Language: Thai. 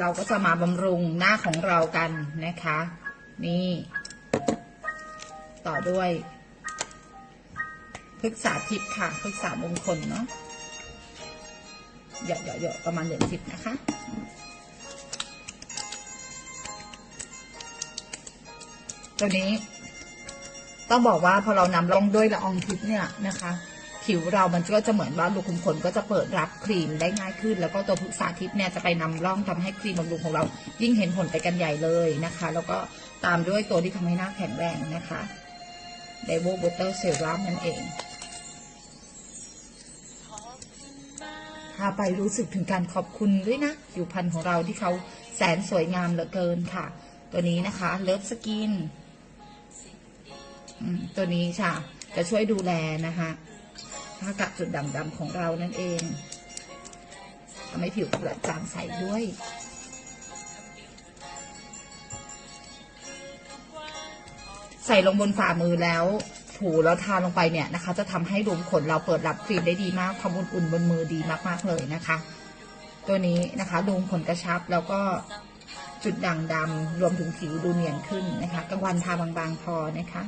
เราก็จะมาบำรุงหน้าของเรากันนะคะ นี่ ต่อด้วยพฤกษาทิพย์ค่ะพฤกษามงคลเนาะเยอะๆๆประมาณเหรียญสิบนะคะ ตัวนี้ ต้องบอกว่าพอเรานำลงด้วยละอองทิพย์เนี่ยนะคะ ผิวเรามันก็จะเหมือนว่ารูขุมขนก็จะเปิดรับครีมได้ง่ายขึ้น แล้วก็ตัวพฤกษาทิพย์เนี่ยจะไปนำร่องทำให้ครีมบำรุงของเรา ยิ่งเห็นผลไปกันใหญ่เลยนะคะ แล้วก็ตามด้วยตัวที่ทำให้หน้าแข็งแรงนะคะเดว o บ u เตอร์เซรั่มนั่นเองพาไปรู้สึกถึงการขอบคุณด้วยนะผิวพรรณของเราที่เขาแสนสวยงามเหลือเกินค่ะ ตัวนี้นะคะเลิฟสกินตัวนี้ค่ะ จะช่วยดูแลนะคะ ถ้ากระจุดด่างดำของเรานั่นเองทำให้ผิวกระจ่างใสด้วยใส่ลงบนฝ่ามือแล้วถูแล้วทาลงไปเนี่ยนะคะ จะทำให้รูมขนเราเปิดรับครีมได้ดีมากความอุ่นๆบนมือดีมากๆเลยนะคะ ตัวนี้นะคะรูมขนกระชับแล้วก็จุดด่างดำรวมถึงผิวดูเนียนขึ้นนะคะกลางวันทาบางๆพอนะคะ